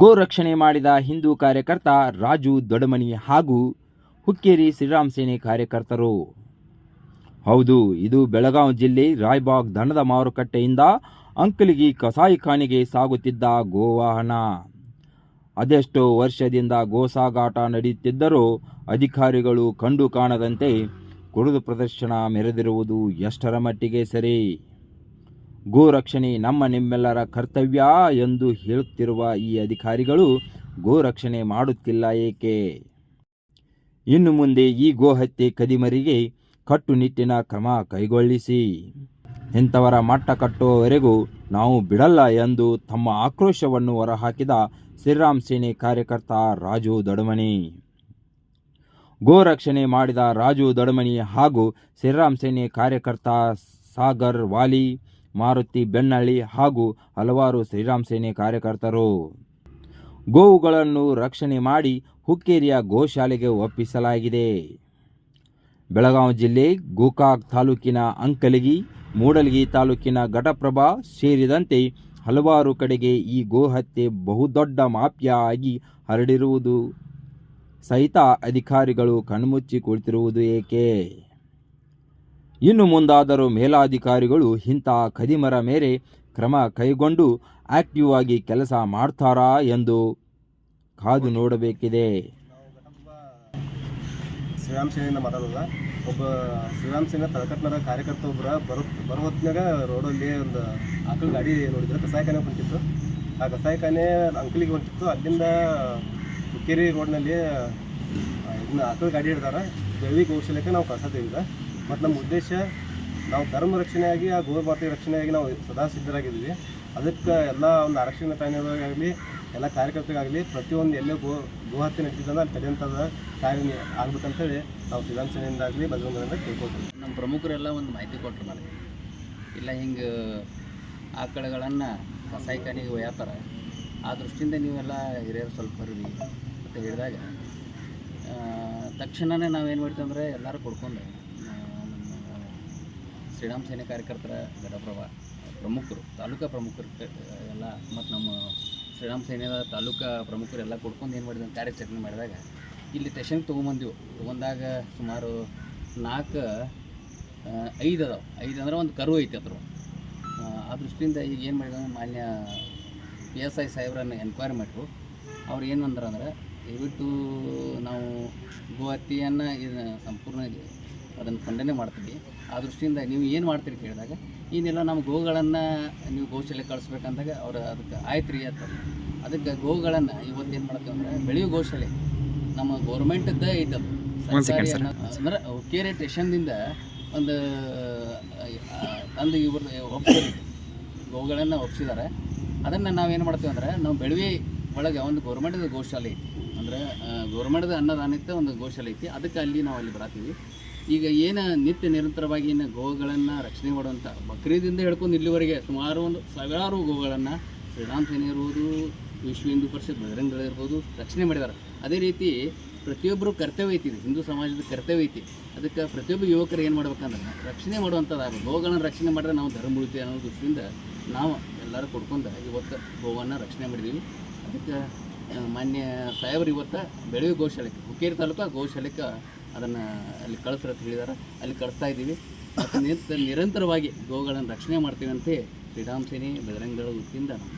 ಗೋ ರಕ್ಷಣೆ ಮಾಡಿದ ಹಿಂದೂ ಕಾರ್ಯಕರ್ತ ರಾಜು ದೊಡಮನಿ ಹಾಗೂ ಹುಕ್ಕೇರಿ ಶ್ರೀರಾಮ್ ಸೇನೆ ಕಾರ್ಯಕರ್ತರು. ಹೌದು, ಇದು ಬೆಳಗಾವಿ ಜಿಲ್ಲೆ ರಾಯ್ಬಾಗ್ ದನದ ಮಾರುಕಟ್ಟೆಯಿಂದ ಅಂಕಲಿಗಿ ಕಸಾಯಿಖಾನೆಗೆ ಸಾಗುತ್ತಿದ್ದ ಗೋವಾಹನ. ಅದೆಷ್ಟೋ ವರ್ಷದಿಂದ ಗೋಸಾಗಾಟ ನಡೆಯುತ್ತಿದ್ದರೂ ಅಧಿಕಾರಿಗಳು ಕಂಡು ಕಾಣದಂತೆ ಕುಡಿದು ಪ್ರದರ್ಶನ ಮೆರೆದಿರುವುದು ಎಷ್ಟರ ಮಟ್ಟಿಗೆ ಸರಿ? ಗೋ ರಕ್ಷಣೆ ನಮ್ಮ ನಿಮ್ಮೆಲ್ಲರ ಕರ್ತವ್ಯ ಎಂದು ಹೇಳುತ್ತಿರುವ ಈ ಅಧಿಕಾರಿಗಳು ಗೋರಕ್ಷಣೆ ಮಾಡುತ್ತಿಲ್ಲ ಏಕೆ? ಇನ್ನು ಮುಂದೆ ಈ ಗೋಹತ್ಯೆ ಕದಿಮರಿಗೆ ಕಟ್ಟುನಿಟ್ಟಿನ ಕ್ರಮ ಕೈಗೊಳ್ಳಿಸಿ. ಇಂಥವರ ಮಟ್ಟ ಕಟ್ಟುವವರೆಗೂ ನಾವು ಬಿಡಲ್ಲ ಎಂದು ತಮ್ಮ ಆಕ್ರೋಶವನ್ನು ಹೊರಹಾಕಿದ ಶ್ರೀರಾಮ್ ಸೇನೆ ಕಾರ್ಯಕರ್ತ ರಾಜು ದೊಡಮನಿ ಗೋರಕ್ಷಣೆ ಮಾಡಿದ ರಾಜು ದೊಡಮನಿ ಹಾಗೂ ಶ್ರೀರಾಮ್ ಸೇನೆ ಕಾರ್ಯಕರ್ತ ಸಾಗರ್ ವಾಲಿ ಮಾರುತಿ ಬೆನ್ನಳ್ಳಿ ಹಾಗೂ ಹಲವಾರು ಶ್ರೀರಾಮ್ ಸೇನೆ ಕಾರ್ಯಕರ್ತರು. ಗೋವುಗಳನ್ನು ರಕ್ಷಣೆ ಮಾಡಿ ಹುಕ್ಕೇರಿಯ ಗೋಶಾಲೆಗೆ ಒಪ್ಪಿಸಲಾಗಿದೆ. ಬೆಳಗಾವಿ ಜಿಲ್ಲೆ ಗೋಕಾಕ್ ತಾಲೂಕಿನ ಅಂಕಲಗಿ, ಮೂಡಲಗಿ ತಾಲೂಕಿನ ಘಟಪ್ರಭಾ ಸೇರಿದಂತೆ ಹಲವಾರು ಕಡೆಗೆ ಈ ಗೋಹತ್ಯೆ ಬಹುದೊಡ್ಡ ಮಾಫಿಯಾ ಆಗಿ ಹರಡಿರುವುದು ಸಹಿತ ಅಧಿಕಾರಿಗಳು ಕಣ್ಮುಚ್ಚಿ ಕುಳಿತಿರುವುದು ಏಕೆ? ಇನ್ನು ಮುಂದಾದರೂ ಮೇಲಾಧಿಕಾರಿಗಳು ಇಂಥ ಕದಿಮರ ಮೇಲೆ ಕ್ರಮ ಕೈಗೊಂಡು ಆಕ್ಟಿವ್ ಆಗಿ ಕೆಲಸ ಮಾಡ್ತಾರಾ ಎಂದು ಕಾದು ನೋಡಬೇಕಿದೆ. ಶ್ರೀರಾಮ್ ಮಾತಾಡೋದ ಒಬ್ಬ ಶ್ರೀರಾಮ್ ಸೇನೆ ತಳಕಟ್ನರ ಕಾರ್ಯಕರ್ತ ಒಬ್ಬರ ಬರೋ ಬರೋ ಹೊತ್ತಿನಾಗ ರೋಡಲ್ಲಿ ಒಂದು ಆಕಳ ಗಾಡಿ ನೋಡಿದ್ರೆ. ಕಸಾಯಿಖಾನೆ ಹೊಂಟಿತ್ತು. ಆ ಕಸಾಯಿಖಾನೆ ಅಂಕಲಿಗೆ ಹೊಂಟಿತ್ತು. ಅಲ್ಲಿಂದ ಹುಕ್ಕೇರಿ ರೋಡ್ನಲ್ಲಿ ಇದನ್ನ ಆಕಳ ಗಾಡಿ ಹಿಡ್ದಾರ. ಜೈವಿಕ ಕೌಶಲ್ಯಕ್ಕೆ ನಾವು ಕಳ್ಸತ್ತೀವಿ ಈಗ. ಮತ್ತು ನಮ್ಮ ಉದ್ದೇಶ ನಾವು ಧರ್ಮ ರಕ್ಷಣೆಯಾಗಿ ಆ ಗೋಮಾತೆ ರಕ್ಷಣೆಯಾಗಿ ನಾವು ಸದಾ ಸಿದ್ಧರಾಗಿದ್ದೀವಿ. ಅದಕ್ಕೆ ಎಲ್ಲ ಒಂದು ಆರಕ್ಷಣೆ ತಾಣದಾಗಲಿ ಎಲ್ಲ ಕಾರ್ಯಕರ್ತರಿಗಾಗಲಿ ಪ್ರತಿಯೊಂದು ಎಲ್ಲೇ ಗೋ, ಗೋಹತ್ಯೆ ನಡೀತಿದ್ದಂದ್ರೆ ಅಲ್ಲಿ ತಡೆಯಂಥದ್ದು ಕಾರ್ಯ ಆಗ್ಬೇಕಂತೇಳಿ ನಾವು ವಿಧಾನಸಭೆಯಿಂದಾಗಲಿ ಬಜರಂಗದಿಂದ ಕೇಳ್ಕೊಳ್ತೀವಿ. ನಮ್ಮ ಪ್ರಮುಖರೆಲ್ಲ ಒಂದು ಮಾಹಿತಿ ಕೊಟ್ಟರು ನನಗೆ ಇಲ್ಲ ಹಿಂಗೆ ಆಕಳುಗಳನ್ನು ಕಸಾಯಿಖಾನಿಗೆ ಒಯ್ಯತ್ತಾರ ಆ ದೃಷ್ಟಿಯಿಂದ ನೀವೆಲ್ಲ ಹಿರಿಯರು ಸ್ವಲ್ಪ ಬರ್ರಿ ಅಂತ ಹೇಳಿದಾಗ ತಕ್ಷಣವೇ ನಾವೇನು ಮಾಡ್ತೀವಿ ಅಂದರೆ ಎಲ್ಲರೂ ಕೊಡ್ಕೊಂಡು ಶ್ರೀರಾಮ್ ಸೇನೆ ಕಾರ್ಯಕರ್ತರ ಘಟಪ್ರಭಾ ಪ್ರಮುಖರು ತಾಲೂಕಾ ಪ್ರಮುಖರು ಎಲ್ಲ ಮತ್ತು ನಮ್ಮ ಶ್ರೀರಾಮ್ ಸೇನೆಯ ತಾಲೂಕಾ ಪ್ರಮುಖರೆಲ್ಲ ಕೊಡ್ಕೊಂಡು ಏನು ಮಾಡಿದ್ವಿ ಕಾರ್ಯಾಚರಣೆ ಮಾಡಿದಾಗ ಇಲ್ಲಿ ಸ್ಟೇಷನ್ಗೆ ತೊಗೊಂಬಂದಿವು. ತೊಗೊಂಡಾಗ ಸುಮಾರು ನಾಲ್ಕು ಐದು ಅದಾವೆ. ಐದು ಅಂದ್ರೆ ಒಂದು ಕರು ಐತೆ ಅದ್ರ ಆ, ದೃಷ್ಟಿಯಿಂದ ಈಗ ಏನು ಮಾಡಿದ ಮಾನ್ಯ ಪಿ ಎಸ್ ಐ ಸಾಹೇಬ್ರನ್ನ ಎನ್ಕ್ವೈರಿ ಮಾಡಿದ್ರು. ಅವ್ರು ಏನು ಅಂದ್ರೆ ದಯವಿಟ್ಟು ನಾವು ಗೋಹತ್ಯೆಯನ್ನು ಇದನ್ನ ಸಂಪೂರ್ಣ ಅದನ್ನು ಖಂಡನೆ ಮಾಡ್ತೀವಿ. ಆ ದೃಷ್ಟಿಯಿಂದ ನೀವು ಏನು ಮಾಡ್ತೀರಿ ಕೇಳಿದಾಗ ಏನಿಲ್ಲ ನಮ್ಮ ಗೋಗಳನ್ನು ನೀವು ಗೋಶಾಲೆ ಕಳಿಸ್ಬೇಕಂದಾಗ ಅವರು ಅದಕ್ಕೆ ಆಯ್ತು ರೀ ಅಂತ. ಅದಕ್ಕೆ ಗೋಗಳನ್ನು ಇವತ್ತು ಏನು ಮಾಡ್ತೀವಿ ಅಂದರೆ ಬೆಳೆಯೋ ಗೋಶಾಲೆ ನಮ್ಮ ಅದು. ಸರ್ಕಾರಿ ಅಂದ್ರೆ ಹುಕ್ಕೇರಿ ಸ್ಟೇಷನ್ದಿಂದ ಒಂದು ತಂದು ಇವ್ರ ಒಪ್ಸಿದ್ರು ಗೋಗಳನ್ನು ಒಪ್ಪಿಸಿದ್ದಾರೆ ಅದನ್ನು ನಾವೇನು ಮಾಡ್ತೀವಿ ಅಂದರೆ ನಾವು ಬೆಳವಿ ಒಳಗೆ ಒಂದು ಗೌರ್ಮೆಂಟ್ದು ಗೋಶಾಲೆ ಐತಿ. ಅಂದರೆ ಗೌರ್ಮೆಂಟ್ದ ಅನ್ನದಾನಿತ್ತ ಒಂದು ಗೋಶಾಲೆ ಐತಿ. ಅದಕ್ಕೆ ಅಲ್ಲಿ ನಾವು ಅಲ್ಲಿ ಬರತ್ತೀವಿ ಈಗ ಏನು ನಿತ್ಯ ನಿರಂತರವಾಗಿ ಏನು ಗೋಗಳನ್ನು ರಕ್ಷಣೆ ಮಾಡುವಂಥ ಬಕ್ರೀದಿಂದ ಹಿಡ್ಕೊಂಡು ಇಲ್ಲಿವರೆಗೆ ಸುಮಾರು ಒಂದು ಸಾವಿರಾರು ಗೋಗಳನ್ನು ಶ್ರೀರಾಮ್ ಸೇನೆ ಇರ್ಬೋದು, ವಿಶ್ವ ಹಿಂದೂ ಪರಿಷತ್ ಬಜರಂಗ ದಳ ಇರ್ಬೋದು ರಕ್ಷಣೆ ಮಾಡಿದ್ದಾರೆ ಅದೇ ರೀತಿ ಪ್ರತಿಯೊಬ್ಬರು ಕರ್ತವ್ಯ ಐತಿ ಹಿಂದೂ ಸಮಾಜದ ಕರ್ತವ್ಯ ಐತಿ. ಅದಕ್ಕೆ ಪ್ರತಿಯೊಬ್ಬ ಯುವಕರು ಏನು ಮಾಡ್ಬೇಕಂದ್ರೆ ರಕ್ಷಣೆ ಮಾಡುವಂಥದ್ದು ಗೋಗಳನ್ನು ರಕ್ಷಣೆ ಮಾಡಿದ್ರೆ ನಾವು ಧರ್ಮ ಉಳಿತೀವಿ ಅನ್ನೋ ದೃಷ್ಟಿಯಿಂದ ನಾವು ಎಲ್ಲರೂ ಕೊಡ್ಕೊಂಡು ಇವತ್ತು ಗೋವನ್ನು ರಕ್ಷಣೆ ಮಾಡಿದ್ದೀವಿ ಅದಕ್ಕೆ ಮಾನ್ಯ ಸಾಹೇಬ್ರು ಇವತ್ತು ಬೆಳಗ್ಗೆ ಗೋಶಾಲೆಗೆ, ಹುಕ್ಕೇರಿ ತಾಲೂಕು ಗೋಶಾಲೆಗೆ ಅದನ್ನು ಅಲ್ಲಿ ಕಳಿಸ್ರ ಅಂತ ಹೇಳಿದಾರೆ. ಅಲ್ಲಿ ಕಳಿಸ್ತಾ ಇದ್ದೀವಿ. ನಿರಂತರವಾಗಿ ಗೋಗಳನ್ನು ರಕ್ಷಣೆ ಮಾಡ್ತೀವಿ ಅಂತ ಶ್ರೀರಾಮ್ ಸೇನೆ ಬಜರಂಗ ದಳ ವತಿಯಿಂದ ನಾವು